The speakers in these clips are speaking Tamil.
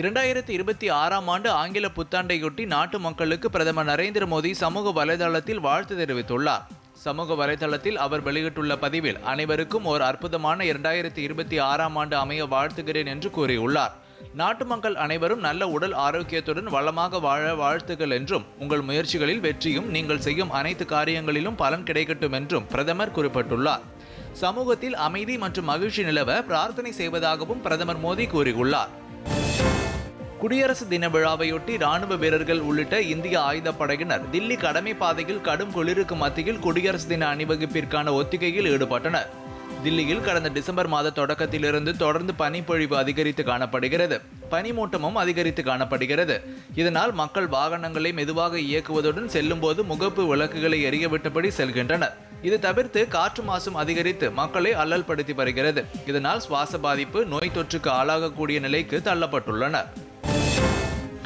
இரண்டாயிரத்தி இருபத்தி ஆறாம் ஆண்டு ஆங்கில புத்தாண்டையொட்டி நாட்டு மக்களுக்கு பிரதமர் நரேந்திர மோடி சமூக வலைதளத்தில் வாழ்த்து தெரிவித்துள்ளார். சமூக வலைதளத்தில் அவர் வெளியிட்டுள்ள பதிவில் அனைவருக்கும் ஒரு அற்புதமான இரண்டாயிரத்தி இருபத்தி ஆறாம் ஆண்டு அமைய வாழ்த்துகிறேன் என்று கூறியுள்ளார். நாட்டு மக்கள் அனைவரும் நல்ல உடல் ஆரோக்கியத்துடன் வளமாக வாழ வாழ்த்துகள் என்றும் உங்கள் முயற்சிகளில் வெற்றியும் நீங்கள் செய்யும் அனைத்து காரியங்களிலும் பலன் கிடைக்கட்டும் என்றும் பிரதமர் குறிப்பிட்டுள்ளார். சமூகத்தில் அமைதி மற்றும் மகிழ்ச்சி நிலவ பிரார்த்தனை செய்வதாகவும் பிரதமர் மோடி கூறியுள்ளார். குடியரசு தின விழாவையொட்டி ராணுவ வீரர்கள் உள்ளிட்ட இந்திய ஆயுதப்படையினர் தில்லி கடமை பாதையில் கடும் குளிருக்கு மத்தியில் குடியரசு தின அணிவகுப்பிற்கான ஒத்திகையில் ஈடுபட்டனர். தில்லியில் கடந்த டிசம்பர் மாத தொடக்கத்திலிருந்து தொடர்ந்து பனிப்பொழிவு அதிகரித்து காணப்படுகிறது. பனிமூட்டமும் அதிகரித்து காணப்படுகிறது. இதனால் மக்கள் வாகனங்களை மெதுவாக இயக்குவதுடன் செல்லும்போது முகப்பு விளக்குகளை எரியவிட்டபடி செல்கின்றனர். இது தவிர்த்து காற்று மாசும் அதிகரித்து மக்களை அல்லல் படுத்தி வருகிறது. இதனால் சுவாச பாதிப்பு நோய் தொற்றுக்கு ஆளாகக்கூடிய நிலைக்கு தள்ளப்பட்டுள்ளனர்.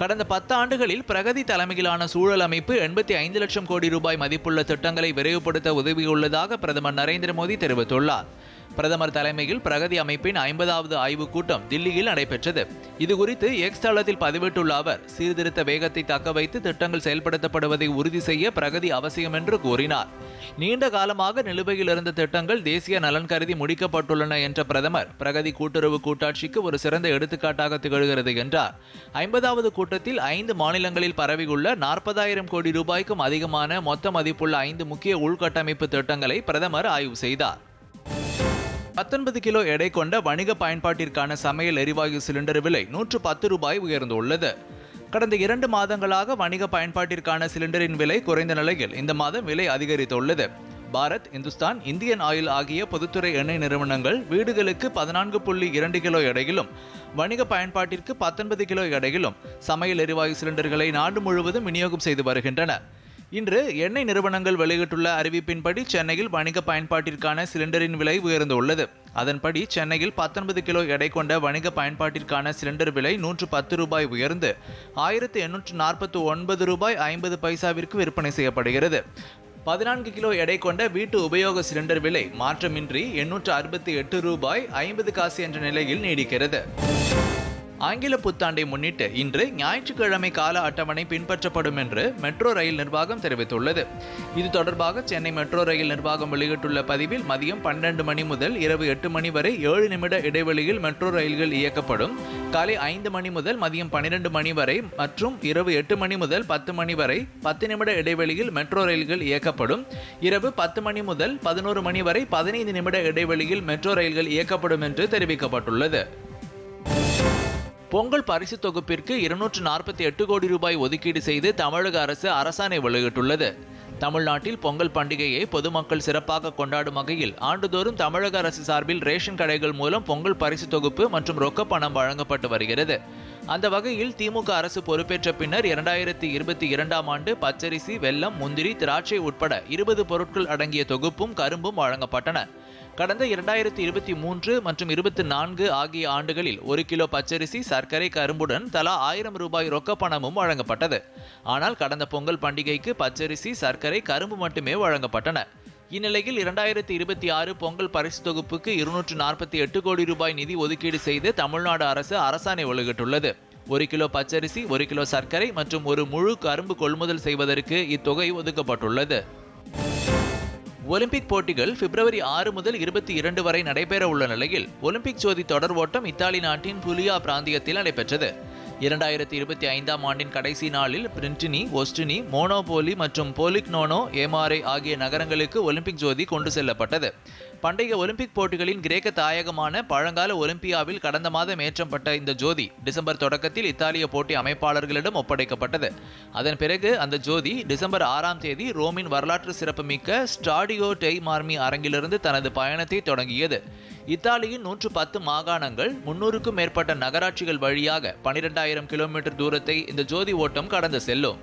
கடந்த பத்து ஆண்டுகளில் பிரகதி தலைமையிலான சூழல் அமைப்பு எண்பத்தி ஐந்து லட்சம் கோடி ரூபாய் மதிப்புள்ள திட்டங்களை விரைவுபடுத்த உதவியுள்ளதாக பிரதமர் நரேந்திர மோடி தெரிவித்துள்ளார். பிரதமர் தலைமையில் பிரகதி அமைப்பின் ஐம்பதாவது ஆய்வுக் கூட்டம் தில்லியில் நடைபெற்றது. இதுகுறித்து எக்ஸ் தளத்தில் பதிவிட்டுள்ள அவர் சீர்திருத்த வேகத்தை தக்க வைத்து திட்டங்கள் செயல்படுத்தப்படுவதை உறுதி செய்ய பிரகதி அவசியம் என்று கூறினார். நீண்ட காலமாக நிலுவையில் இருந்த திட்டங்கள் தேசிய நலன் கருதி முடிக்கப்பட்டுள்ளன என்ற பிரதமர் பிரகதி கூட்டுறவு கூட்டாட்சிக்கு ஒரு சிறந்த எடுத்துக்காட்டாக திகழ்கிறது என்றார். ஐம்பதாவது கூட்டத்தில் ஐந்து மாநிலங்களில் பரவியுள்ள நாற்பதாயிரம் கோடி ரூபாய்க்கும் அதிகமான மொத்த மதிப்புள்ள ஐந்து முக்கிய உள்கட்டமைப்பு திட்டங்களை பிரதமர் ஆய்வு செய்தார். பத்தொன்பது கிலோ எடை கொண்ட வணிக பயன்பாட்டிற்கான சமையல் எரிவாயு சிலிண்டர் விலை நூற்று பத்து ரூபாய் உயர்ந்துள்ளது. கடந்த இரண்டு மாதங்களாக வணிக பயன்பாட்டிற்கான சிலிண்டரின் விலை குறைந்த நிலையில் இந்த மாதம் விலை அதிகரித்துள்ளது. பாரத் இந்துஸ்தான் இந்தியன் ஆயில் ஆகிய பொதுத்துறை எண்ணெய் நிறுவனங்கள் வீடுகளுக்கு பதினான்கு புள்ளி இரண்டு கிலோ எடையிலும் வணிக பயன்பாட்டிற்கு பத்தொன்பது கிலோ எடையிலும் சமையல் எரிவாயு சிலிண்டர்களை நாடு முழுவதும் விநியோகம் செய்து வருகின்றன. இன்று எண்ணெய் நிறுவனங்கள் வெளியிட்டுள்ள அறிவிப்பின்படி சென்னையில் வணிக பயன்பாட்டிற்கான சிலிண்டரின் விலை உயர்ந்துள்ளது. அதன்படி சென்னையில் பத்தொன்பது கிலோ எடை கொண்ட வணிக பயன்பாட்டிற்கான சிலிண்டர் விலை நூற்று பத்து ரூபாய் உயர்ந்து ஆயிரத்து எண்ணூற்று நாற்பத்தி ஒன்பது ரூபாய் ஐம்பது பைசாவிற்கு விற்பனை செய்யப்படுகிறது. பதினான்கு கிலோ எடை கொண்ட வீட்டு உபயோக சிலிண்டர் விலை மாற்றமின்றி எண்ணூற்று அறுபத்தி எட்டு ரூபாய் ஐம்பது காசு என்ற நிலையில் நீடிக்கிறது. ஆங்கில புத்தாண்டை முன்னிட்டு இன்று ஞாயிற்றுக்கிழமை கால அட்டவணை பின்பற்றப்படும் என்று மெட்ரோ ரயில் நிர்வாகம் தெரிவித்துள்ளது. இது தொடர்பாக சென்னை மெட்ரோ ரயில் நிர்வாகம் வெளியிட்டுள்ள பதிவில் மதியம் பன்னெண்டு மணி முதல் இரவு எட்டு மணி வரை ஏழு நிமிட இடைவெளியில் மெட்ரோ ரயில்கள் இயக்கப்படும். காலை ஐந்து மணி முதல் மதியம் பன்னிரண்டு மணி வரை மற்றும் இரவு எட்டு மணி முதல் பத்து மணி வரை பத்து நிமிட இடைவெளியில் மெட்ரோ ரயில்கள் இயக்கப்படும். இரவு பத்து மணி முதல் பதினோரு மணி வரை பதினைந்து நிமிட இடைவெளியில் மெட்ரோ ரயில்கள் இயக்கப்படும் என்று தெரிவிக்கப்பட்டுள்ளது. பொங்கல் பரிசு தொகுப்பிற்கு இருநூற்று நாற்பத்தி எட்டு கோடி ரூபாய் ஒதுக்கீடு செய்து தமிழக அரசு அரசாணை வெளியிட்டுள்ளது. தமிழ்நாட்டில் பொங்கல் பண்டிகையை பொதுமக்கள் சிறப்பாக கொண்டாடும் வகையில் ஆண்டுதோறும் தமிழக அரசு சார்பில் ரேஷன் கடைகள் மூலம் பொங்கல் பரிசு தொகுப்பு மற்றும் ரொக்க பணம் வழங்கப்பட்டு வருகிறது. அந்த வகையில் திமுக அரசு பொறுப்பேற்ற பின்னர் இரண்டாயிரத்தி இருபத்தி இரண்டாம் ஆண்டு பச்சரிசி வெல்லம் முந்திரி திராட்சை உட்பட இருபது பொருட்கள் அடங்கிய தொகுப்பும் கரும்பும் வழங்கப்பட்டன. கடந்த இரண்டாயிரத்தி இருபத்தி மூன்று மற்றும் இருபத்தி நான்கு ஆகிய ஆண்டுகளில் ஒரு கிலோ பச்சரிசி சர்க்கரை கரும்புடன் தலா ஆயிரம் ரூபாய் ரொக்க பணமும் வழங்கப்பட்டது. ஆனால் கடந்த பொங்கல் பண்டிகைக்கு பச்சரிசி சர்க்கரை கரும்பு மட்டுமே வழங்கப்பட்டன. இந்நிலையில் இரண்டாயிரத்தி இருபத்தி ஆறு பொங்கல் பரிசு தொகுப்புக்கு இருநூற்று நாற்பத்தி எட்டு கோடி ரூபாய் நிதி ஒதுக்கீடு செய்து தமிழ்நாடு அரசு அரசாணை வெளியிட்டுள்ளது. ஒரு கிலோ பச்சரிசி ஒரு கிலோ சர்க்கரை மற்றும் ஒரு முழு கரும்பு கொள்முதல் செய்வதற்கு இத்தொகை ஒதுக்கப்பட்டுள்ளது. ஒலிம்பிக் போட்டிகள் பிப்ரவரி ஆறு முதல் இருபத்தி இரண்டு வரை நடைபெற உள்ள நிலையில் ஒலிம்பிக் ஜோதி தொடர் ஓட்டம் இத்தாலி நாட்டின் புலியா பிராந்தியத்தில் நடைபெற்றது. இரண்டாயிரத்தி இருபத்தி ஐந்தாம் ஆண்டின் கடைசி நாளில் பிரிண்டினி ஒஸ்டினி மோனோபோலி மற்றும் போலிக்னோனோ ஏமாரே ஆகிய நகரங்களுக்கு ஒலிம்பிக் ஜோதி கொண்டு செல்லப்பட்டது. பண்டைய ஒலிம்பிக் போட்டிகளின் கிரேக்க தாயகமான பழங்கால ஒலிம்பியாவில் கடந்த மாதம் ஏற்றப்பட்ட இந்த ஜோதி டிசம்பர் தொடக்கத்தில் இத்தாலிய போட்டி அமைப்பாளர்களிடம் ஒப்படைக்கப்பட்டது. அதன் பிறகு அந்த ஜோதி டிசம்பர் ஆறாம் தேதி ரோமின் வரலாற்று சிறப்புமிக்க ஸ்டாடியோ டெய் மார்மி அரங்கிலிருந்து தனது பயணத்தை தொடங்கியது. இத்தாலியின் நூற்று பத்து மாகாணங்கள் முன்னூறுக்கும் மேற்பட்ட நகராட்சிகள் வழியாக பனிரெண்டாயிரம் கிலோமீட்டர் தூரத்தை இந்த ஜோதி ஓட்டம் கடந்து செல்லும்.